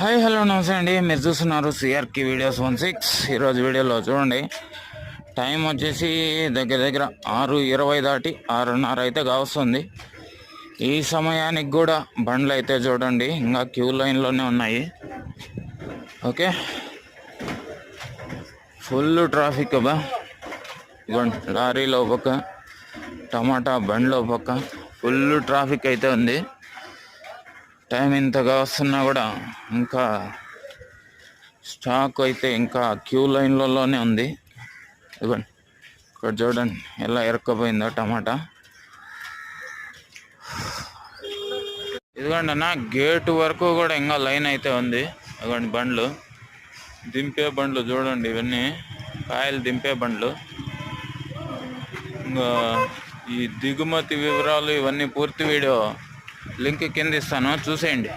Hi hello నమస్తే అండి. మీరు చూస్తున్నారు సిఆర్కి వీడియోస్ వన్ సిక్స్ ఈరోజు వీడియోలో చూడండి. టైం వచ్చేసి దగ్గర దగ్గర ఆరు ఇరవై దాటి ఆరున్నర అయితే కావస్తుంది. ఈ సమయానికి కూడా బండ్లు అయితే చూడండి. ఇంకా క్యూ లైన్లోనే ఉన్నాయి. ఓకే. ఫుల్ ట్రాఫిక్ బా లారీలో పక్క టమాటా బండ్లో పక్క ఫుల్ ట్రాఫిక్ అయితే ఉంది. టైం ఇంతగా వస్తున్నా కూడా ఇంకా స్టాక్ అయితే ఇంకా క్యూ లైన్లలోనే ఉంది. ఇవ్వండి ఇక్కడ చూడండి ఎలా ఎరక్కపోయిందో టమాటా. ఇదిగోండి అన్న గేటు వరకు కూడా ఇంకా లైన్ అయితే ఉంది. ఇదిగోండి బండ్లు. దింపే బండ్లు చూడండి ఇవన్నీ. కాయలు దింపే బండ్లు. ఇంకా ఈ దిగుమతి వివరాలు ఇవన్నీ పూర్తి వీడియో. లింక్ కింద ఇస్తాను. చూసేయండి.